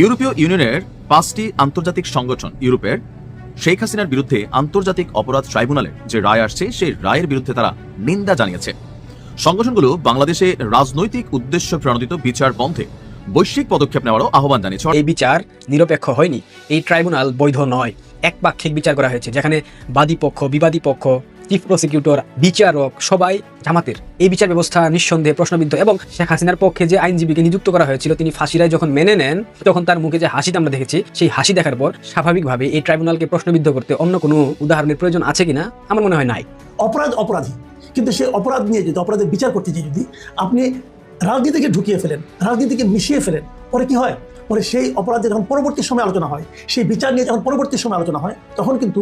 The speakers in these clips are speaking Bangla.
ইউরোপীয় ইউনিয়নের পাঁচটি আন্তর্জাতিক সংগঠন ইউরোপের, শেখ হাসিনার বিরুদ্ধে আন্তর্জাতিক অপরাধ ট্রাইব্যুনালের যে রায় আসছে, সেই রায়ের বিরুদ্ধে তারা নিন্দা জানিয়েছে। সংগঠনগুলো বাংলাদেশে রাজনৈতিক উদ্দেশ্য প্রণোদিত বিচার বন্ধে বৈশ্বিক পদক্ষেপ নেওয়ারও আহ্বান জানিয়েছে। এই বিচার নিরপেক্ষ হয়নি, এই ট্রাইব্যুনাল বৈধ নয়। একপাক্ষিক বিচার করা হয়েছে, যেখানে বাদী পক্ষ, বিবাদী পক্ষ চিফ প্রসিকিউটর, বিচারক সবাই জামাতের। এই বিচার ব্যবস্থা নিঃসন্দেহে প্রশ্নবিদ্ধ এবং শেখ হাসিনার পক্ষে যে আইনজীবীকে নিযুক্ত করা হয়েছিল, তিনি ফাঁসিরায় যখন মেনে নেন, তখন তার মুখে যে হাসিটা আমরা দেখেছি, সেই হাসি দেখার পর স্বাভাবিকভাবে এই ট্রাইব্যুনালকে প্রশ্নবিদ্ধ করতে অন্য কোনো উদাহরণের প্রয়োজন আছে কিনা, আমার মনে হয় নাই। অপরাধ অপরাধী। কিন্তু সেই অপরাধ নিয়ে যদি, অপরাধের বিচার করতে গিয়ে যদি আপনি রাজনীতিকে ঢুকিয়ে ফেলেন, রাজনীতিকে মিশিয়ে ফেলেন, পরে কি হয়? পরে সেই অপরাধের যখন পরবর্তী সময় আলোচনা হয়, সেই বিচার নিয়ে যখন পরবর্তী সময় আলোচনা হয়, তখন কিন্তু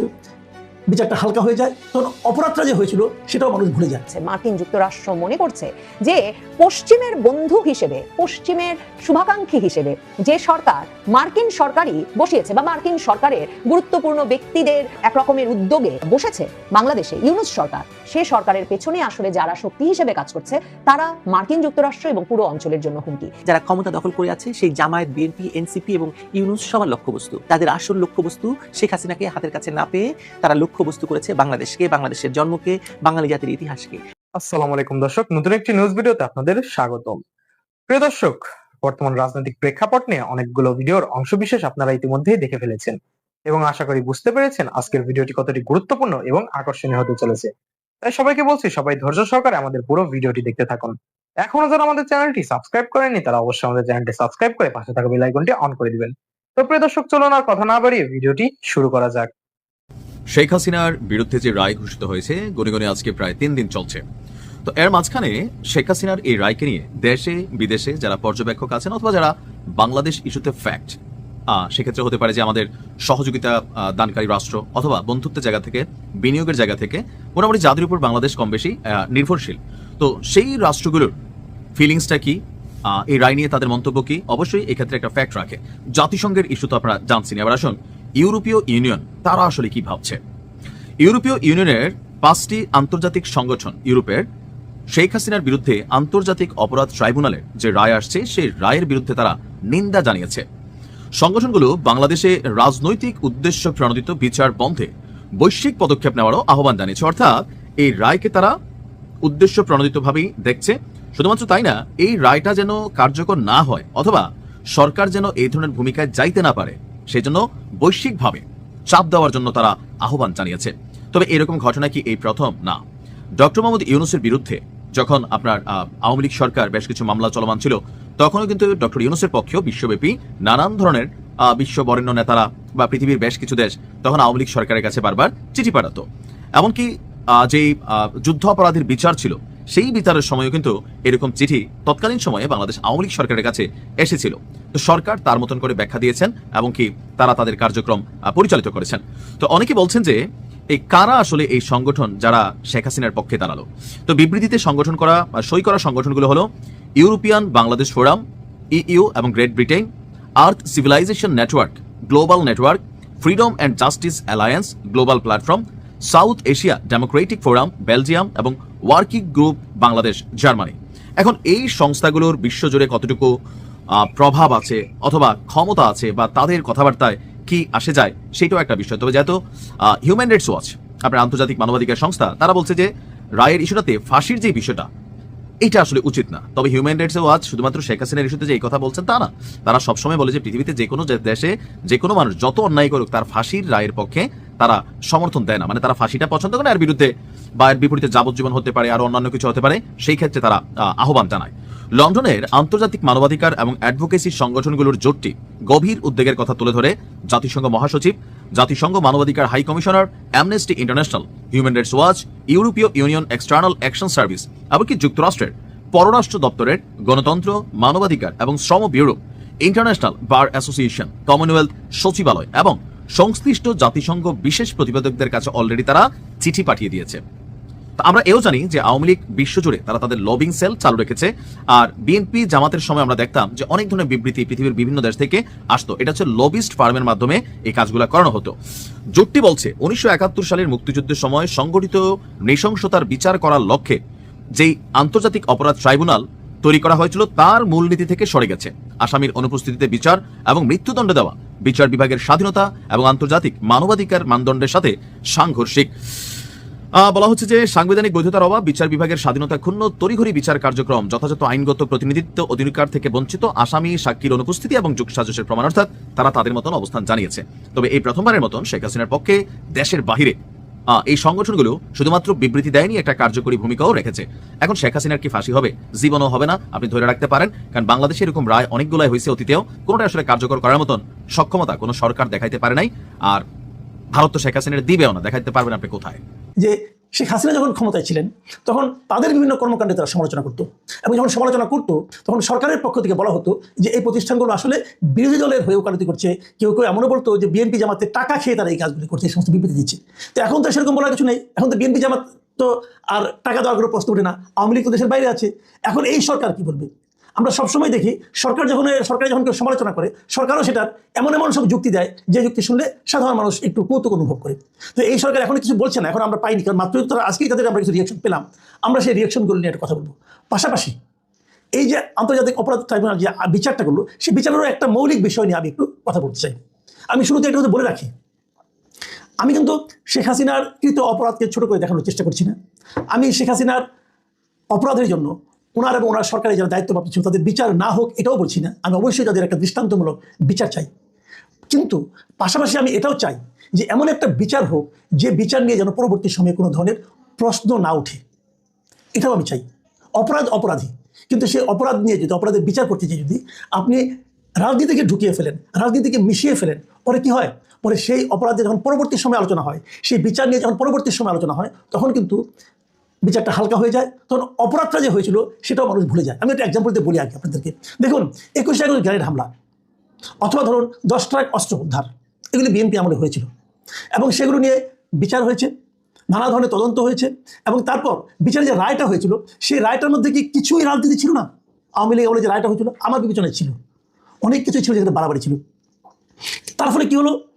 বিচারটা হালকা হয়ে যায় তখন অপরাধটা যে হয়েছিল সেটাও মানুষ ভুলে করছে মার্কিন যুক্তরাষ্ট্র মনে করছে যে পশ্চিমের বন্ধু হিসেবে পশ্চিমের শুভাকাঙ্ক্ষী হিসেবে যে সরকার মার্কিন সরকারই বসিয়েছে বা মার্কিন সরকারের গুরুত্বপূর্ণ ব্যক্তিদের এক রকমের উদ্যোগে বসেছে বাংলাদেশে ইউনুস সরকার। সে সরকারের পেছনে আসলে যারা শক্তি হিসেবে কাজ করছে তারা মার্কিন যুক্তরাষ্ট্র এবং পুরো অঞ্চলের জন্য হুমকি। যারা ক্ষমতা দখল করে আছে সেই জামায়াত বিএনপি এনসিপি এবং ইউনুস সবার লক্ষ্যবস্তু। তাদের আসল লক্ষ্যবস্তু শেখ হাসিনাকে হাতের কাছে না পেয়ে তারা লক্ষ্যবস্তু করেছে বাংলাদেশকে, বাংলাদেশের জন্মকে, বাঙালি জাতির ইতিহাসকে। আসসালামু আলাইকুম দর্শক, নতুন একটি নিউজ ভিডিওতে আপনাদের স্বাগতম। প্রিয় দর্শক, বর্তমান রাজনৈতিক প্রেক্ষাপট নিয়ে অনেকগুলো ভিডিওর অংশবিশেষ আপনারা ইতিমধ্যেই দেখে ফেলেছেন এবং আশা করি বুঝতে পেরেছেন আজকের ভিডিওটি কতটি গুরুত্বপূর্ণ এবং আকর্ষণীয় হতে চলেছে। তাই সবাইকে বলছি, সবাই ধৈর্য সহকারে আমাদের পুরো ভিডিওটি দেখতে থাকুন। এখনও যারা আমাদের চ্যানেলটি সাবস্ক্রাইব করেননি, তারা অবশ্যই আমাদের চ্যানেলটি সাবস্ক্রাইব করে পাশে থাকা বেল আইকনটি অন করে দিবেন। তো প্রিয় দর্শক, চলুন আর কথা না বাড়িয়ে ভিডিওটি শুরু করা যাক। শেখ হাসিনার বিরুদ্ধে যে রায় ঘোষিত হয়েছে গণে আজকে প্রায় তিন দিন চলছে। তো এর মাঝখানে শেখ হাসিনার এই রায়কে নিয়ে দেশে, বিদেশে যারা পর্যবেক্ষক আছেন অথবা যারা বাংলাদেশ ইস্যুতে ফ্যাক্ট সেক্ষেত্রে হতে পারে যে আমাদের সহযোগিতা দানকারী রাষ্ট্র অথবা বন্ধুত্বের জায়গা থেকে, বিনিয়োগের জায়গা থেকে মোটামুটি যাদের উপর বাংলাদেশ কম বেশি নির্ভরশীল। তো সেই রাষ্ট্রগুলোর ফিলিংসটা কি? এই রায় নিয়ে তাদের মন্তব্য কি? অবশ্যই এক্ষেত্রে একটা ফ্যাক্ট রাখে। জাতিসংঘের ইস্যু তো আপনারা জানছেন এবার আসুন ইউরোপীয় ইউনিয়ন, তারা আসলে কি ভাবছে? ইউরোপীয় ইউনিয়নের পাঁচটি আন্তর্জাতিক সংগঠন ইউরোপের, শেখ হাসিনার বিরুদ্ধে আন্তর্জাতিক অপরাধ ট্রাইব্যুনালের যে রায় আসছে, সেই রায়ের বিরুদ্ধে তারা নিন্দা জানিয়েছে। সংগঠনগুলো বাংলাদেশে রাজনৈতিক উদ্দেশ্য প্রণোদিত বিচার বন্ধে বৈশ্বিক পদক্ষেপ নেওয়ারও আহ্বান জানিয়েছে। অর্থাৎ এই রায়কে তারা উদ্দেশ্য প্রণোদিতভাবেই দেখছে। শুধুমাত্র তাই না, এই রায়টা যেন কার্যকর না হয়, অথবা সরকার যেন এই ধরনের ভূমিকায় যাইতে না পারে সেজন্য বৈশ্বিকভাবে চাপ দেওয়ার জন্য তারা আহ্বান জানিয়েছে। তবে এরকম ঘটনা কি এই প্রথম? না। ডক্টর মোহাম্মদ ইউনুসের বিরুদ্ধে যখন আপনার আওয়ামী লীগ সরকার বেশ কিছু মামলা চলমান ছিল, তখনও কিন্তু ডক্টর ইউনুসের পক্ষেও বিশ্বব্যাপী নানান ধরনের বিশ্ব বরেণ্য নেতারা বা পৃথিবীর বেশ কিছু দেশ তখন আওয়ামী লীগ সরকারের কাছে বারবার চিঠি পাঠাতো। এমনকি যেই যুদ্ধ অপরাধীর বিচার ছিল সেই বিচারের সময়ও কিন্তু এরকম চিঠি তৎকালীন সময়ে বাংলাদেশ আওয়ামী লীগ সরকারের কাছে এসেছিল। তো সরকার তার মতন করে ব্যাখ্যা দিয়েছেন এবং কি তারা তাদের কার্যক্রম পরিচালিত করেছেন। তো অনেকে বলছেন যে, এই কারা আসলে এই সংগঠন যারা শেখ হাসিনার পক্ষে দাঁড়াল? তো বিবৃতিতে সংগঠন করা বা সই করা সংগঠনগুলো হলো ইউরোপিয়ান বাংলাদেশ ফোরাম, ইইউ এবং Great Britain earth civilisation network, global network, freedom and justice alliance, global platform South Asia democratic forum, Belgium এবং ওয়ার্কিং গ্রুপ বাংলাদেশ, জার্মানি। এখন এই সংস্থাগুলোর বিশ্বজুড়ে কতটুকু প্রভাব আছে অথবা ক্ষমতা আছে বা তাদের কথাবার্তায় কি আসে যায় সেটাও একটা বিষয়। তবে যেহেতু হিউম্যান রাইটস ওয়াচ আপনার আন্তর্জাতিক মানবাধিকার সংস্থা, তারা বলছে যে রায়ের ইস্যুটাতে ফাঁসির যে বিষয়টা এটা আসলে উচিত না। তবে হিউম্যান রাইটস ওয়াচ শুধুমাত্র শেখ হাসিনার ইস্যুতে যে এই কথা বলছেন তা না। তারা সবসময় বলে যে পৃথিবীতে যে কোনো দেশে যে কোনো মানুষ যত অন্যায় করুক, তার ফাঁসির রায়ের পক্ষে তারা সমর্থন দেয় না। মানে তারা ফাঁসিটা পছন্দ করে আর বিরুদ্ধে বা এর বিপরীতে যাবজ্জীবন হতে পারে, আর অন্যান্য কিছু হতে পারে, সেই ক্ষেত্রে তারা আহ্বান জানায়। লন্ডনের আন্তর্জাতিক মানবাধিকার এবং অ্যাডভোকেসি সংগঠনগুলোর জোটটি গভীর উদ্বেগের কথা তুলে ধরে জাতিসংঘ মহাসচিব জাতিসংঘ মানবাধিকার high commissioner Amnesty International Human Rights Watch ইউরোপীয় ইউনিয়ন এক্সটার্নাল অ্যাকশন সার্ভিস এমনকি যুক্তরাষ্ট্রের পররাষ্ট্র দপ্তরের গণতন্ত্র, মানবাধিকার এবং শ্রম bureau International Bar Association Commonwealth সচিবালয় এবং সংশ্লিষ্ট জাতিসংঘ বিশেষ প্রতিবেদকদের কাছে অলরেডি তারা চিঠি পাঠিয়ে দিয়েছে। আমরা এও জানি যে আওয়ামী লীগ বিশ্বজুড়ে তারা তাদের লবিং সেল চালু রেখেছে। আর বিএনপি জামাতের সময় আমরা দেখতাম যে অনেক ধরনের বিবৃতি পৃথিবীর বিভিন্ন দেশ থেকে আসতো। এটা হচ্ছে লবিস্ট ফার্মের মাধ্যমে এই কাজগুলো করানো হতো। জোটটি বলছে, উনিশশো একাত্তর সালের মুক্তিযুদ্ধের সময় সংগঠিত নৃশংসতার বিচার করার লক্ষ্যে যেই আন্তর্জাতিক অপরাধ ট্রাইব্যুনাল তৈরি করা হয়েছিল, তার মূলনীতি থেকে সরে গেছে। আসামির অনুপস্থিতিতে বিচার এবং মৃত্যুদণ্ড দেওয়া, বিচার বিভাগের স্বাধীনতা এবং আন্তর্জাতিক মানবাধিকার মানদণ্ডের সাথে সাংঘর্ষিক। বলা হচ্ছে যে সাংবিধানিক বৈধতার অভাব, বিচার বিভাগের স্বাধীনতা ক্ষুণ্ণ, তড়িঘড়ি বিচার কার্যক্রম, যথাযথ আইনগত প্রতিনিধিত্ব অধিকার থেকে বঞ্চিত, আসামি, সাক্ষীর অনুপস্থিতি এবং যুগসাজসের প্রমাণ, অর্থাৎ তারা তাদের মতন অবস্থান জানিয়েছে। তবে এই প্রথমবারের মতন শেখ হাসিনার পক্ষে দেশের বাহিরে এই সংগঠনগুলো শুধুমাত্র বিবৃতি দেয়নি, একটা কার্যকরী ভূমিকাও রেখেছে। এখন শেখ হাসিনার কি ফাঁসি হবে? জীবনও হবে না, আপনি ধরে রাখতে পারেন, কারণ বাংলাদেশে এরকম রায় অনেকগুলাই হয়েছে অতীতেও কোনোটা আসলে কার্যকর করার মতন সক্ষমতা কোনো সরকার দেখাইতে পারে নাই। আর ভারত তো শেখ হাসিনার দিবেও না, দেখাইতে পারবেন আপনি কোথায়। যে শেখ হাসিনা যখন ক্ষমতায় ছিলেন, তখন তাদের বিভিন্ন কর্মকাণ্ডে তারা সমালোচনা করতো। এবং যখন সমালোচনা করতো, তখন সরকারের পক্ষ থেকে বলা হতো যে এই প্রতিষ্ঠানগুলো আসলে বিরোধী দলের হয়ে ওকালতি করছে। কেউ কেউ এমনও বলতো যে বিএনপি জামাতে টাকা খেয়ে তারা এই কাজগুলি করছে, এই সমস্ত বিবৃতি দিচ্ছে। তো এখন তো সেরকম বলার কিছু নেই। এখন তো বিএনপি জামাত তো আর টাকা দেওয়ার কোনো প্রশ্ন ওঠে না। আওয়ামী লীগ তো দেশের বাইরে আছে। এখন এই সরকার কি বলবে? আমরা সবসময় দেখি, সরকার যখন সরকার যখন কেউ সমালোচনা করে, সরকারও সেটার এমন এমন সব যুক্তি দেয়, যে যুক্তি শুনলে সাধারণ মানুষ একটু কৌতুক অনুভব করে। তো এই সরকার এখন কিছু বলছে না, এখন আমরা পাইনি, কারণ মাত্র তারা আজকেই তাদের আমরা কিছু রিয়াকশন পেলাম। আমরা সেই রিয়াকশনগুলো নিয়ে একটা কথা বলব। পাশাপাশি, এই যে আন্তর্জাতিক অপরাধ ট্রাইব্যুনাল যে বিচারটা করল, সেই বিচারেরও একটা মৌলিক বিষয় নিয়ে আমি একটু কথা বলতে চাই। আমি শুরুতে একটা বলে রাখি, আমি কিন্তু শেখ হাসিনার কৃত অপরাধকে ছোট করে দেখানোর চেষ্টা করছি না। আমি শেখ হাসিনার অপরাধের জন্য ওনার এবং ওনার সরকারের যারা দায়িত্বপ্রাপ্ত ছিল তাদের বিচার না হোক, এটাও বলছি না। আমি অবশ্যই তাদের একটা দৃষ্টান্তমূলক বিচার চাই। কিন্তু পাশাপাশি আমি এটাও চাই যে এমন একটা বিচার হোক, যে বিচার নিয়ে যেন পরবর্তী সময়ে কোনো ধরনের প্রশ্ন না ওঠে। এটাও আমি চাই। অপরাধ অপরাধী। কিন্তু সেই অপরাধ নিয়ে যদি, অপরাধের বিচার করতে চাই যদি আপনি রাজনীতিকে ঢুকিয়ে ফেলেন, রাজনীতিকে মিশিয়ে ফেলেন, পরে কি হয়? পরে সেই অপরাধে যখন পরবর্তী সময় আলোচনা হয়, সেই বিচার নিয়ে যখন পরবর্তী সময় আলোচনা হয়, তখন কিন্তু বিচারটা হালকা হয়ে যায়, তখন অপরাধটা যে হয়েছিল সেটাও মানুষ ভুলে যায়। আমি একটা এক্সাম্পল দিয়ে বলি আগে আপনাদেরকে। দেখুন, একুশে আগস্ট গ্রেনেড হামলা। অথবা ধরুন, দশ ট্রাক অস্ত্র উদ্ধার। এগুলি বিএনপি আমলে হয়েছিল। এবং সেগুলো নিয়ে বিচার হয়েছে, নানা ধরনের তদন্ত হয়েছে, এবং তারপর বিচারে যে রায়টা হয়েছিল, সেই রায়টার মধ্যে কি কিছুই রাজনীতি ছিল না? আওয়ামী লীগ আমলে যে রায়টা হয়েছিল, আমার বিবেচনায় ছিল। অনেক কিছু ছিল যেখানে বাড়াবাড়ি ছিল। তার ফলে কী হলো?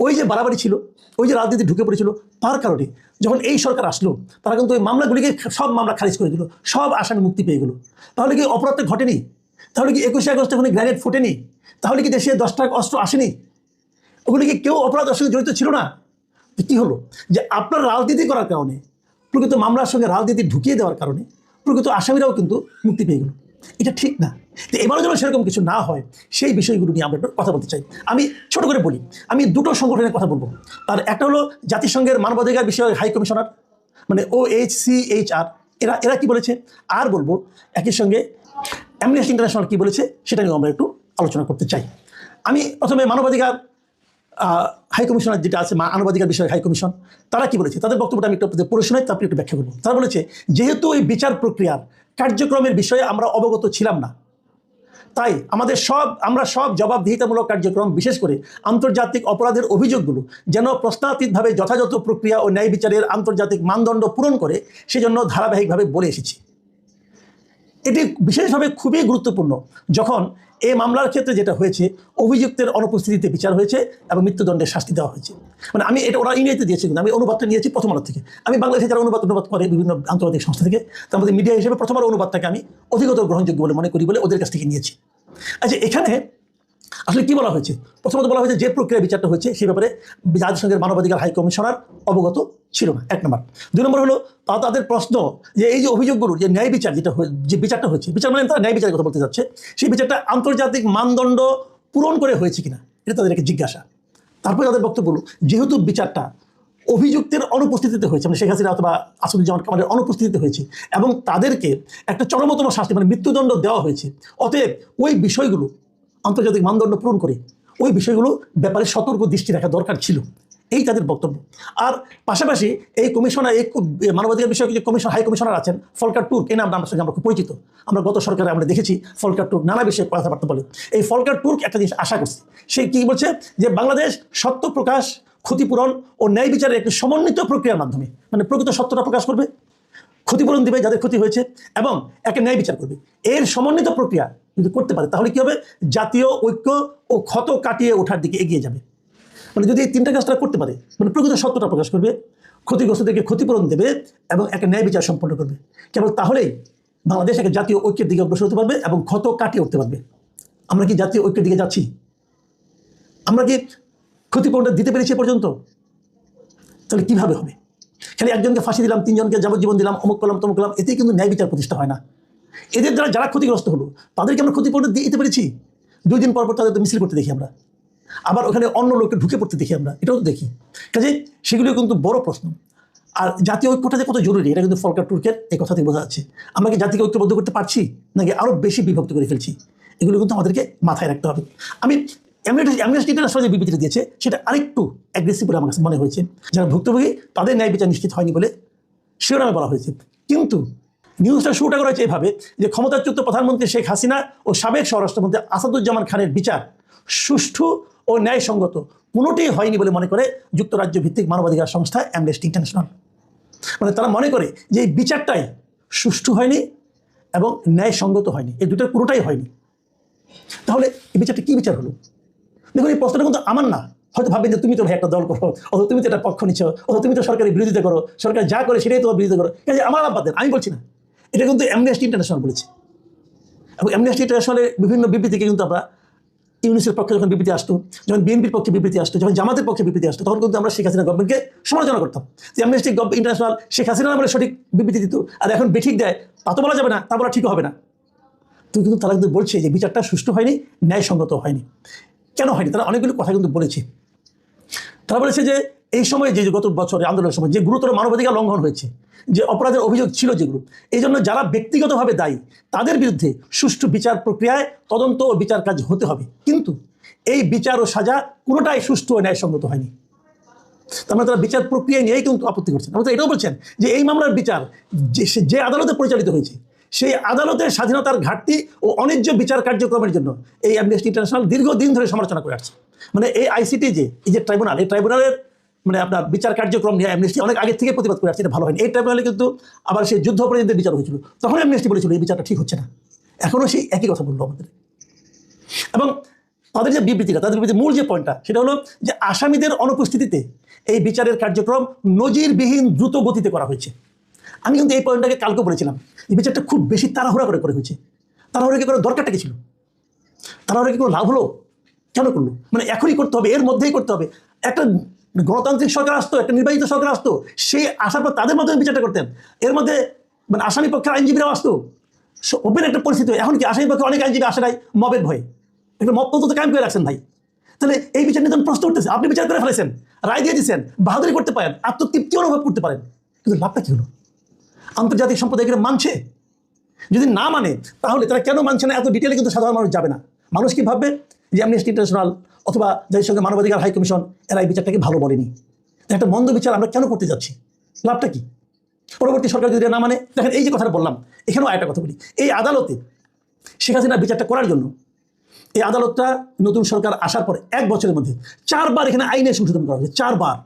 ওই যে বাড়াবাড়ি ছিল ওই যে রাজনীতি ঢুকে পড়েছিল, তার কারণে যখন এই সরকার আসলো, তারা কিন্তু ওই মামলাগুলিকে সব মামলা খারিজ করে দিল, সব আসামি মুক্তি পেয়ে গেলো। তাহলে কি অপরাধটা ঘটেনি? তাহলে কি একুশে আগস্ট ওখানে গ্রেনেড ফোটেনি? তাহলে কি দেশে দশ টাকা অস্ত্র আসেনি? ওগুলি কি কেউ অপরাধের সঙ্গে জড়িত ছিল না? কী হলো? যে আপনার রাজনীতি করার কারণে, প্রকৃত মামলার সঙ্গে রাজনীতি ঢুকিয়ে দেওয়ার কারণে, প্রকৃত আসামিরাও কিন্তু মুক্তি পেয়ে গেল। এটা ঠিক না। তো এবারও যেন সেরকম কিছু না হয়, সেই বিষয়গুলো নিয়ে আমরা কথা বলতে চাই। আমি ছোট করে বলি, আমি দুটো সংগঠনের কথা বলব। তার একটা হলো জাতিসংঘের মানবাধিকার বিষয়ক হাই কমিশনার মানে O H C H R এরা এরা কি বলেছে? আর বলব, একই সঙ্গে অ্যামনেস্টি ইন্টারন্যাশনাল কি বলেছে? সেটা নিয়ে আমরা একটু আলোচনা করতে চাই। আমি প্রথমে মানবাধিকার হাই কমিশনার যেটা আছে মানবাধিকার বিষয়ক হাই কমিশন, তারা কি বলেছে? তাদের বক্তব্যটা আমি একটু আপনাদের পড়ে শোনাই তারপরে একটু ব্যাখ্যা করব তারা বলেছে, যেহেতু এই বিচার প্রক্রিয়ার কার্যক্রমের বিষয়ে আমরা অবগত ছিলাম না তাই আমাদের সব, আমরা সব জবাবদিহিতামূলক কার্যক্রম, বিশেষ করে আন্তর্জাতিক অপরাধের অভিযোগগুলো যেন প্রশ্নাতীতভাবে যথাযথ প্রক্রিয়া ও ন্যায় বিচারের আন্তর্জাতিক মানদণ্ড পূরণ করে সেজন্য ধারাবাহিকভাবে বলে এসেছি। এটি বিশেষভাবে খুবই গুরুত্বপূর্ণ। যখন এই মামলার ক্ষেত্রে যেটা হয়েছে, অভিযুক্তের অনুপস্থিতিতে বিচার হয়েছে এবং মৃত্যুদণ্ডের শাস্তি দেওয়া হয়েছে। মানে আমি এটা ওরা ইংরেজিতে দিয়েছি কিন্তু আমি অনুবাদটা নিয়েছি প্রথম আলো থেকে। আমি বাংলাদেশে যারা অনুবাদ অনুবাদ করে বিভিন্ন আন্তর্জাতিক সংস্থা থেকে, তার মধ্যে মিডিয়া হিসেবে প্রথম আলো অনুবাদটাকে আমি অধিকতর গ্রহণযোগ্য বলে মনে করি বলে ওদের কাছ থেকে নিয়েছি। আচ্ছা এখানে আসলে কি বলা হয়েছে? প্রথমত বলা হয়েছে যে প্রক্রিয়া বিচারটা হয়েছে, সেই ব্যাপারে জাতিসংঘের মানবাধিকার হাই কমিশনার অবগত ছিল না। এক নম্বর। দুই নম্বর হলো, তা তাদের প্রশ্ন যে এই যে অভিযোগগুলো যে ন্যায় বিচার যেটা যে বিচারটা হয়েছে, বিচার মানে তারা ন্যায় বিচারের কথা বলতে যাচ্ছে, সেই বিচারটা আন্তর্জাতিক মানদণ্ড পূরণ করে হয়েছে কিনা, এটা তাদের একটা জিজ্ঞাসা। তারপরে তাদের বক্তব্য যেহেতু বিচারটা অভিযুক্তের অনুপস্থিতিতে হয়েছে মানে শেখ হাসিনা অথবা আসাদুজ্জামান কামালের অনুপস্থিতিতে হয়েছে, এবং তাদেরকে একটা চরমতম শাস্তি মানে মৃত্যুদণ্ড দেওয়া হয়েছে, অতএব ওই বিষয়গুলো আন্তর্জাতিক মানদণ্ড পূরণ করে ওই বিষয়গুলো ব্যাপারে সতর্ক দৃষ্টি রাখা দরকার ছিল। এই তাদের বক্তব্য। আর পাশাপাশি এই কমিশনার, এই মানবাধিকার বিষয়ক যে কমিশন, হাই কমিশনার আছেন, ফলকার টুর্ক, এই নামটা আমার সঙ্গে আমরা খুব পরিচিত। আমরা গত সরকারে আমরা দেখেছি ফলকার টুর্ক নানা বিষয়ে কথাবার্তা বলে। এই ফলকার টুর্ক একটা জিনিস আশা করছে, সে কি বলছে? যে বাংলাদেশ সত্য প্রকাশ, ক্ষতিপূরণ ও ন্যায় বিচারের একটি সমন্বিত প্রক্রিয়ার মাধ্যমে মানে প্রকৃত সত্যটা প্রকাশ করবে, ক্ষতিপূরণ দিবে যাদের ক্ষতি হয়েছে, এবং একে ন্যায় বিচার করবে। এর সমন্বিত প্রক্রিয়া যদি করতে পারে। তাহলে কি হবে? জাতীয় ঐক্য ও ক্ষত কাটিয়ে ওঠার দিকে এগিয়ে যাবে। মানে যদি এই তিনটা কাজটা করতে পারে মানে প্রকৃত সত্যটা প্রকাশ করবে, ক্ষতিগ্রস্তদেরকে ক্ষতিপূরণ দেবে এবং একটা ন্যায় বিচার সম্পন্ন করবে। কেবল তাহলেই বাংলাদেশ একটা জাতীয় ঐক্যের দিকে অগ্রসর হতে পারবে এবং ক্ষত কাটিয়ে উঠতে পারবে। আমরা কি জাতীয় ঐক্যের দিকে যাচ্ছি? আমরা কি ক্ষতিপূরণটা দিতে পেরেছি পর্যন্ত? তাহলে কীভাবে হবে? খালি একজনকে ফাঁসি দিলাম, তিনজনকে যাবজ্জীবন দিলাম, অমুক করলাম, তমুক করলাম, এতেই কিন্তু ন্যায় বিচার প্রতিষ্ঠা হয় না। এদের দ্বারা যারা ক্ষতিগ্রস্ত হলো, তাদেরকে আমরা ক্ষতিপূরণ দিতে পেরেছি। দুই দিন পর পর তাদের মিছিল করতে দেখি আমরা। আবার ওখানে অন্য লোককে ঢুকে পড়তে দেখি আমরা, এটাও তো দেখি। কাজে সেগুলো কিন্তু বড় প্রশ্ন। আর জাতীয় ঐক্যটা যে কত জরুরি? এটা কিন্তু ফলকার টুর্কের এই কথা থেকে বোঝা যাচ্ছে। আমরা কি জাতিকে ঐক্যবদ্ধ করতে পারছি, নাকি আরও বেশি বিভক্ত করে ফেলছি? এগুলো কিন্তু আমাদেরকে মাথায় রাখতে হবে। আমি অ্যামনেস্টি যে বিবৃতি দিয়েছে, সেটা আরেকটু অ্যাগ্রেসিভ বলে আমার কাছে মনে হয়েছে। যারা ভুক্তভোগী, তাদের ন্যায় বিচার নিশ্চিত হয়নি বলে শিরোনামে বলা হয়েছে। কিন্তু নিউজটা শুরুটা করা হয়েছে এভাবে যে ক্ষমতাচ্যুত প্রধানমন্ত্রী শেখ হাসিনা ও সাবেক স্বরাষ্ট্রমন্ত্রী আসাদুজ্জামান খানের বিচার সুষ্ঠু ও ন্যায়সঙ্গত কোনোটাই হয়নি বলে মনে করে যুক্তরাজ্য ভিত্তিক মানবাধিকার সংস্থা অ্যামনেস্টি ইন্টারন্যাশনাল মানে তারা মনে করে যে এই বিচারটাই সুষ্ঠু হয়নি এবং ন্যায়সঙ্গত হয়নি। এই দুটোর পুরোটাই হয়নি। তাহলে এই বিচারটা কী বিচার হলো? দেখুন, এই প্রশ্নটা কিন্তু আমার না। হয়তো ভাববেন যে তুমি তো ভাই একটা দল করো, অথবা তুমি তো একটা পক্ষ নিচ্ছ অথবা তুমি তো সরকারের বিরোধিতা করো, সরকার যা করে সেটাই তোমার বিরোধিতা করো। কাজে আমার আব্বাদ আমি বলছি না। এটা কিন্তু অ্যামনেস্টি ইন্টারন্যাশনাল বলেছে। এবং অ্যামনেস্টি ইন্টারন্যাশনালের বিভিন্ন বিবৃতিকে কিন্তু আমরা ইউনিসের পক্ষে যখন বিবৃতি আসতো, যখন বিএনপির পক্ষে বিবৃতি আসতো, যখন জামাতের পক্ষে বিবৃতি আসতো, তখন কিন্তু আমরা শেখ হাসিনা গভর্নমেন্টকে সমালোচনা করতাম যে অ্যামনেস্টি ইন্টারন্যাশনাল শেখ হাসিনা বলে সঠিক বিবৃতি দিত, আর এখন বেঠিক দেয়, তা তো বলা যাবে না তা বলা ঠিক হবে না। তো কিন্তু তারা কিন্তু বলছে যে বিচারটা সুষ্ঠু হয়নি, ন্যায়সঙ্গত হয়নি। কেন হয়নি? তারা অনেকগুলো কথা কিন্তু বলেছে। তারা বলেছে যে এই সময় যে গত বছরে আন্দোলনের সময় যে গুরুতর মানবাধিকার লঙ্ঘন হয়েছে, যে অপরাধের অভিযোগ ছিল যেগুলো, এই জন্য যারা ব্যক্তিগতভাবে দায়ী, তাদের বিরুদ্ধে সুষ্ঠু বিচার প্রক্রিয়ায় তদন্ত ও বিচার কাজ হতে হবে। কিন্তু এই বিচার ও সাজা কোনোটাই সুষ্ঠু ও ন্যায়সঙ্গত হয়নি। তার মানে তারা বিচার প্রক্রিয়ায় নিয়েই কিন্তু আপত্তি করছেন। আমরা তো এটাও বলছেন যে এই মামলার বিচার যে যে আদালতে পরিচালিত হয়েছে, সেই আদালতের স্বাধীনতার ঘাটতি ও অন্যায্য বিচার কার্যক্রমের জন্য এই অ্যামনেস্টি ইন্টারন্যাশনাল দীর্ঘদিন ধরে সমালোচনা করে আসছে। মানে এই আইসিটি যে, এই যে ট্রাইব্যুনাল এই ট্রাইব্যুনালের মানে আপনার বিচার কার্যক্রম নিয়ে অ্যামনেস্টি অনেক আগে থেকে প্রতিবাদ করে আসছে, এটা ভালো হয়নি। এই ট্রাইব্যুনালে কিন্তু আবার সেই যুদ্ধ অপরাধীদের বিচার হয়েছিল। তখন অ্যামনেস্টি বলেছিল, এই বিচারটা ঠিক হচ্ছে না। এখনও সেই একই কথা বলল আমাদের। এবং তাদের যে বিবৃতিটা, তাদের বিবৃতির মূল যে পয়েন্টটা সেটা হলো যে আসামিদের অনুপস্থিতিতে এই বিচারের কার্যক্রম নজিরবিহীন দ্রুত গতিতে করা হয়েছে। আমি কিন্তু এই পয়েন্টটাকে কালকে বলেছিলাম, এই বিচারটা খুব বেশি তাড়াহুড়া করে করে হয়েছে। তাড়াহুড়া কি করার দরকারটা কি ছিল? তাড়াহুড়া কি কোনো লাভ হলো? কেন করল? মানে এখনই করতে হবে, এর মধ্যেই করতে হবে। একটা গণতান্ত্রিক সরকার আসতো, একটা নির্বাচিত সরকার আসতো সেই আসার পর তাদের মাধ্যমে বিচারটা করতেন। এর মধ্যে মানে আসামি পক্ষের আইনজীবীরাও আসতো। ওপেন একটা পরিস্থিতি। এখন কি আসামি পক্ষে অনেক আইনজীবী আসে নাই? মবের ভয়ে। একটা মব তো কায়েম করে রাখছেন ভাই। তাহলে এই বিচার নিয়ে প্রশ্ন উঠতেছে আপনি বিচার করে ফেলেছেন, রায় দিয়ে দিচ্ছেন বাহাদুরি করতে পারেন, আত্মতৃপ্তি অনুভব করতে পারেন। কিন্তু লাভটা কি হলো? আন্তর্জাতিক সম্প্রদায় এগুলো মানছে? যদি না মানে তাহলে তারা কেন মানছে না? এত ডিটেলে কিন্তু সাধারণ মানুষ যাবে না। মানুষ কি ভাববে? যে অ্যামনেস্টি ইন্টারন্যাশনাল অথবা সঙ্গে মানবাধিকার হাই কমিশন এরা এই বিচারটাকে ভালো বলেনি। একটা মন্দ বিচার আমরা কেন করতে যাচ্ছি? লাভটা কি? পরবর্তী সরকার যদি না মানে দেখেন এই যে কথাটা বললাম, এখানেও একটা কথা বলি। এই আদালতে শেখ হাসিনার বিচারটা করার জন্য এই আদালতটা নতুন সরকার আসার পর এক বছরের মধ্যে চারবার এখানে আইনে সংশোধন করা হয়েছে, চারবার।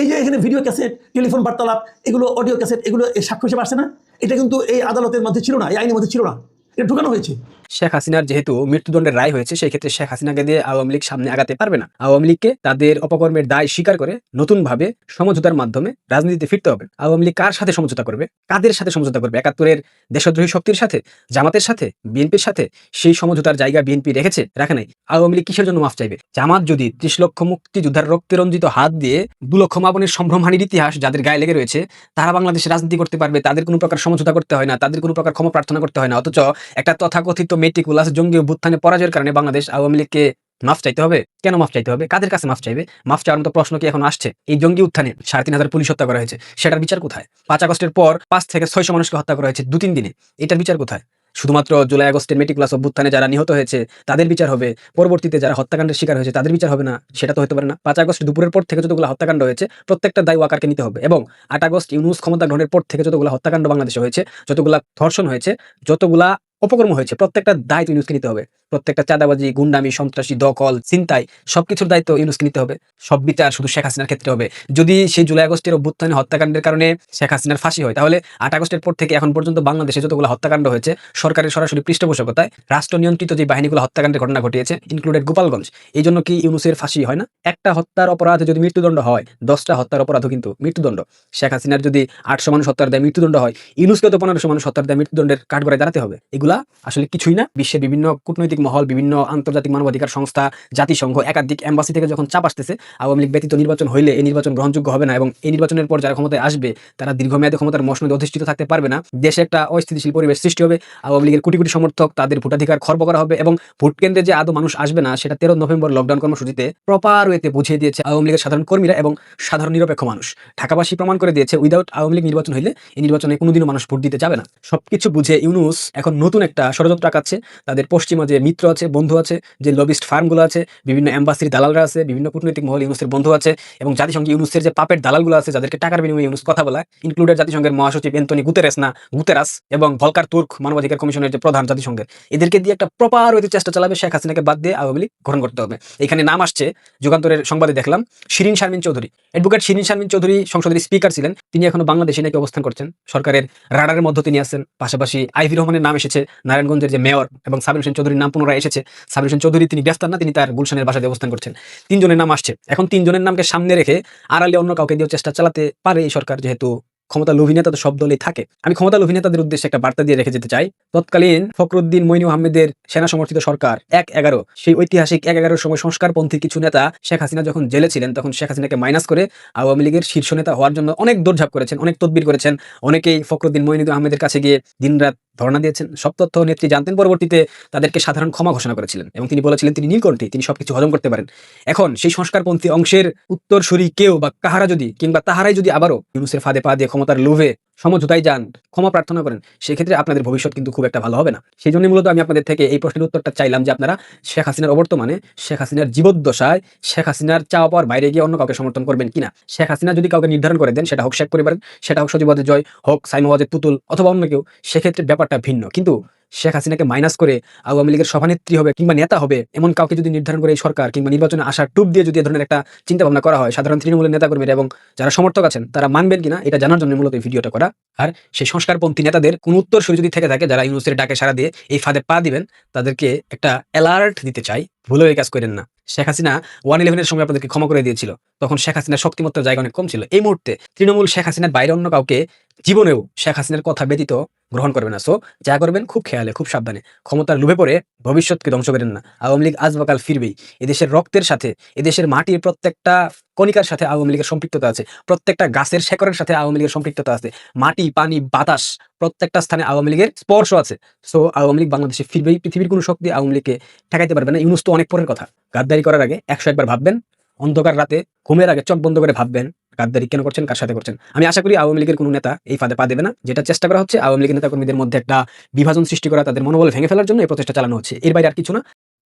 এই যে এখানে ভিডিও ক্যাসেট, টেলিফোন বার্তালাপ, এগুলো অডিও ক্যাসেট, এগুলো সাক্ষ্য হিসেবে আসছে না। এটা কিন্তু এই আদালতের মধ্যে ছিল না, এই আইনের মধ্যে ছিল না। এটা ঢুকানো হয়েছে। শেখ হাসিনার যেহেতু মৃত্যুদণ্ডের রায় হয়েছে, সেই ক্ষেত্রে শেখ হাসিনাকে দিয়ে আওয়ামী লীগ সামনে আগাতে পারবে না। আওয়ামী লীগকে তাদের অপকর্মের দায় স্বীকার করে নতুনভাবে সমঝোতার মাধ্যমে রাজনীতিতে ফিরতে হবে। আওয়ামী লীগ কার সাথে সমঝোতা করবে? কাদের সাথে সমঝোতা করবে? একাত্তরের দেশদ্রোহী শক্তির সাথে? জামাতের সাথে? বিএনপির সাথে? সেই সমঝোতার জায়গা বিএনপি রেখেছে? রাখে নাই। আওয়ামী লীগ কিসের জন্য মাফ চাইবে? জামাত যদি ত্রিশ লক্ষ মুক্তিযোদ্ধার রক্তে রঞ্জিত হাত দিয়ে দু লক্ষ মাবনের সম্ভ্রমহানির ইতিহাস যাদের গায়ে লেগে রয়েছে, তারা বাংলাদেশে রাজনীতি করতে পারবে, তাদের কোনো প্রকার সমঝোতা করতে হয় না, তাদের কোনো প্রকার ক্ষমা প্রার্থনা করতে হয় না, অথচ একটা তথাকথিত মেটিকুলাস জঙ্গি অভ্যুত্থানে পরাজয়ের কারণে বাংলাদেশ আওয়ামী লীগকে মাফ চাইতে হবে। কেন মাফ চাইতে হবে? কাদের কাছে মাফ চাইবে? মাফ চাওয়ার মতো প্রশ্ন কি এখন আসছে? এই জঙ্গি উত্থানে সাড়ে তিন হাজার পুলিশ হত্যা করা হয়েছে। সেটার বিচার কোথায়? পাঁচ আগস্টের পর পাঁচ থেকে ছয়শো মানুষকে হত্যা করা হয়েছে দু তিন দিনে। এটার বিচার কোথায়? শুধুমাত্র জুলাই আগস্টের মেটিকুলাস অভ্যুত্থানে যারা নিহত হয়েছে, তাদের বিচার হবে। পরবর্তীতে যারা হত্যাকাণ্ডের শিকার হয়েছে, তাদের বিচার হবে না। সেটা তো হতে পারে না। পাঁচ আগস্ট দুপুরের পর থেকে যতগুলো হত্যাকাণ্ড হয়েছে, প্রত্যেকটা দায় ওয়াকারকে নিতে হবে এবং আট আগস্ট ইউনুস ক্ষমতা গ্রহণের পর থেকে যতগুলো হত্যাকাণ্ড বাংলাদেশে হয়েছে, যতগুলা ধর্ষণ হয়েছে, যতগুলা অপকর্ম হয়েছে। প্রত্যেকটা দায়িত্ব ইউনুসকে নিতে হবে। প্রত্যেকটা চাঁদাবাজি, গুন্ডামি, সন্ত্রাসী, দখল চিন্তাই সবকিছুর দায়িত্ব ইউনুসকে নিতে হবে। সব বিচার শুধু শেখ হাসিনার ক্ষেত্রে হবে। যদি সেই জুলাই আগস্টের অভ্যুত্থানে হত্যাকাণ্ডের কারণে শেখ হাসিনার ফাঁসি হয়, তাহলে আট আগস্টের পর থেকে এখন পর্যন্ত বাংলাদেশে যতগুলো হত্যাকাণ্ড হয়েছে, সরকারের সরাসরি পৃষ্ঠপোষকতায় রাষ্ট্র নিয়ন্ত্রিত যে বাহিনীগুলো হত্যাকাণ্ডের ঘটনা ঘটিয়েছে ইনক্লুডেড গোপালগঞ্জ, এই জন্য কি ইউনুসের ফাঁসি হয় না? একটা হত্যার অপরাধে যদি মৃত্যুদণ্ড হয়, দশটা হত্যার অপরাধও কিন্তু মৃত্যুদণ্ড। শেখ হাসিনার যদি আটশো মানুষ হত্যার দেয় মৃত্যুদণ্ড হয় ইউনুসকে তো পনেরোশো মানুষ হত্যার দেয় মৃত্যুদণ্ডের কাঠগড়ায় দাঁড়াতে হবে। এগুলা আসলে কিছুই না। বিশ্বের বিভিন্ন কূটনৈতিক মহল, বিভিন্ন আন্তর্জাতিক মানবাধিকার সংস্থা, জাতিসংঘ, একাধিক এম্বাসি থেকে যখন চাপ আসতেছে, আওয়ামী লীগ ব্যতীত নির্বাচন হইলে এই নির্বাচন গ্রহণযোগ্য হবে না এবং এই নির্বাচনের পর যারা ক্ষমতায় আসবে, তারা দীর্ঘমেয়াদী ক্ষমতার মসনদে অধিষ্ঠিত থাকতে পারবে না। দেশে একটা অস্থিতিশীল পরিবেশ সৃষ্টি হবে। আওয়ামী লীগের কোটি কোটি সমর্থক, তাদের ভোটাধিকার খর্ব করা হবে এবং ভোট কেন্দ্রে যে আদৌ মানুষ আসবে না, সেটা তেরো নভেম্বর লকডাউন কর্মসূচিতে প্রপার ওয়েতে বুঝিয়ে দিয়েছে আওয়ামী লীগের সাধারণ কর্মীরা এবং সাধারণ নিরপেক্ষ মানুষ। ঢাকাবাসী প্রমাণ করে দিয়েছে উইদাউট আওয়ামী লীগ নির্বাচন হইলে এই নির্বাচনে কোনোদিনও মানুষ ভোট দিতে যাবে না। সবকিছু বুঝে ইউনুস এখন নতুন একটা ষড়যন্ত্র আঁকাচ্ছে। তাদের পশ্চিমা যে মিত্র আছে, বন্ধু আছে, যে লবিস্ট ফার্মগুলো আছে, বিভিন্ন এম্বাসির দালালরা আছে, বিভিন্ন কূটনৈতিক মহল ইউনুসের বন্ধু আছে এবং জাতিসংঘ ইউনুসের যে পাপের দালালগুলো আছে, যাদেরকে টাকার বিনিময়ে ইউনুস কথা বলায় ইনক্লুডেড জাতিসংঘের মহাসচিব এন্তনি গুতেরেস না, গুতেরাস এবং ভলকার তুর্ক মানবাধিকার কমিশনের যে প্রধান জাতিসংঘের। এদেরকে দিয়ে একটা প্রপার ওয়েতে চেষ্টা চালাবে, শেখ হাসিনাকে বাদ দিয়ে আওয়ামী লীগ গ্রহণ করতে হবে। এখানে নাম আসছে, যুগান্তরের সংবাদে দেখলাম, শিরিন শারমিন চৌধুরী। অ্যাডভোকেট শিরিন শারমিন চৌধুরী সংসদের স্পিকার ছিলেন। তিনি এখনও বাংলাদেশে নাকি অবস্থান করছেন। সরকারের রাডারের মধ্য তিনি আছেন, পাশাপাশি আইভি রহমানের নাম এসেছে। নারায়ণগঞ্জের যে মেয়র এবং সাবির হোসেন চৌধুরীর নাম পুনরায় এসেছে। সাবির হোসেন চৌধুরী তিনি ব্যস্ত না, তিনি তার গুলশানের বাসায় অবস্থান করছেন। তিনজনের নাম আসছে। এখন তিনজনের নামকে সামনে রেখে আড়ালে অন্য কাউকে দিয়েও চেষ্টা চালাতে পারে এই সরকার, যেহেতু ক্ষমতা লোভী নেতা তো সব দলেই থাকে। আমি ক্ষমতা লোভী নেতাদের উদ্দেশ্যে একটা বার্তা দিয়ে রেখে যেতে চাই। তৎকালীন ফখরুদ্দিন মইনু আহমেদের সেনা সমর্থিত সরকার এক এগারো, সেই ঐতিহাসিক এক এগারোর সময় সংস্কারপন্থী কিছু নেতা শেখ হাসিনা যখন জেলে ছিলেন, তখন শেখ হাসিনাকে মাইনাস করে আওয়ামী লীগের শীর্ষ নেতা হওয়ার জন্য অনেক দৌড়ঝাঁপ করেছেন, অনেক তদবির করেছেন। অনেকেই ফখরুদ্দিন মইনুদ্দিন আহমেদের কাছে গিয়ে দিনরাত ধর্ণা দিয়েছেন। সব তথ্য নেত্রী জানতেন, পরবর্তীতে তাদেরকে সাধারণ ক্ষমা ঘোষণা করেছিলেন এবং তিনি বলেছিলেন, তিনি নীলকণ্ঠী তিনি সবকিছু হজম করতে পারেন। এখন সেই সংস্কারপন্থী অংশের উত্তরসূরি কেউ বা কাহারা যদি, কিংবা তাহারাই যদি আবারও ইউনুসের ফাঁদে পা দিয়ে ক্ষমতার লোভে সমঝোতায় যান, ক্ষমা প্রার্থনা করেন, সেক্ষেত্রে আপনাদের ভবিষ্যৎ কিন্তু খুব একটা ভালো হবে না। সেই জন্য মূলত আমি আপনাদের থেকে এই প্রশ্নের উত্তরটা চাইলাম যে আপনারা শেখ হাসিনার অবর্তমানে, শেখ হাসিনার জীবদ্দশায়, শেখ হাসিনার চাওয়া পাওয়ার বাইরে গিয়ে অন্য কাউকে সমর্থন করবেন কিনা? শেখ হাসিনা যদি কাউকে নির্ধারণ করে দেন, সেটা হোক শেখ পরিবার সেটা হোক সজীবাদের জয়, হোক সাইমাবাদের পুতুল অথবা অন্য কেউ, সেক্ষেত্রে ব্যাপারটা ভিন্ন। কিন্তু শেখ হাসিনাকে মাইনাস করে আওয়ামী লীগের সভানেত্রী হবে কিংবা নেতা হবে, এমন কাউকে যদি নির্ধারণ করে এই সরকার কিংবা নির্বাচনে আসার টুপ দিয়ে যদি এ ধরনের একটা চিন্তা ভাবনা করা হয়, সাধারণ তৃণমূলের নেতাকর্মীরা এবং যারা সমর্থক আছেন, তারা মানবেন কিনা এটা জানার জন্য মূলত এই ভিডিওটা করা। আর সেই সংস্কারপন্থী নেতাদের কোন উত্তর সুর যদি থেকে থাকে, যারা ইউনুসের ডাকে সারা দিয়ে এই ফাঁদে পা দিবেন, তাদেরকে একটা অ্যালার্ট দিতে চাই। ভুলেও এই কাজ করেন না। শেখ হাসিনা ওয়ান ইলেভেনের সময় আপনাদেরকে ক্ষমা করে দিয়েছিল। তখন শেখ হাসিনার শক্তিমত্তার জায়গা অনেক কম ছিল। এই মুহূর্তে তৃণমূল শেখ হাসিনার বাইরে অন্য কাউকে জীবনেও শেখ হাসিনার কথা ব্যতীত গ্রহণ করবে না। সো যা করবেন খুব খেয়ালে, খুব সাবধানে। ক্ষমতার লোভে পড়ে ভবিষ্যৎকে ধ্বংস করেন না। আওয়ামী লীগ আজ বাকাল ফিরবেই। এদেশের রক্তের সাথে, এদেশের মাটির প্রত্যেকটা কণিকার সাথে আওয়ামী লীগের সম্পৃক্ততা আছে। প্রত্যেকটা গাছের শেকড়ের সাথে আওয়ামী লীগের সম্পৃক্ততা আছে। মাটি, পানি, বাতাস, প্রত্যেকটা স্থানে আওয়ামী লীগের স্পর্শ আছে। সো আওয়ামী লীগ বাংলাদেশে ফিরবেই। পৃথিবীর কোনো শক্তি আওয়ামী লীগকে ঠেকাইতে পারবে না। ইউনুস তো অনেক পরের কথা। গাদ্দারি করার আগে একশো একবার ভাববেন। অন্ধকার রাতে, ঘুমের আগে চোখ বন্ধ করে ভাববেন। গাদ্দারি কেন করছেন, কার সাথে করছেন। আমি আশা করি আওয়ামী লীগের কোনো নেতা এই ফাঁদে পা দেবে না। যেটা চেষ্টা করা হচ্ছে, আওয়ামী লীগের নেতাকর্মীদের মধ্যে একটা বিভাজন সৃষ্টি করা, তাদের মনোবল ভেঙে ফেলার জন্য এই প্রচেষ্টা চালানো হচ্ছে। এর বাইরে আর কিছু না।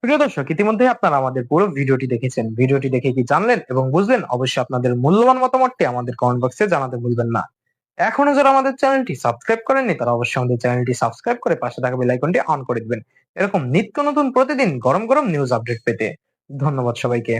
প্রিয় দর্শক ইতিমধ্যে আপনারা আমাদের পুরো ভিডিওটি দেখেছেন। ভিডিওটি দেখে কি জানলেন এবং বুঝলেন? অবশ্যই আপনাদের মূল্যবান মতামতটি আমাদের কমেন্ট বক্সে জানাতে ভুলবেন না। এখনও যারা আমাদের চ্যানেলটি সাবস্ক্রাইব করেননি, তারা অবশ্যই আমাদের চ্যানেলটি সাবস্ক্রাইব করে পাশে থাকা বেল আইকনটি অন করে দিবেন। এরকম নিত্য নতুন প্রতিদিন গরম গরম নিউজ আপডেট পেতে। ধন্যবাদ সবাইকে।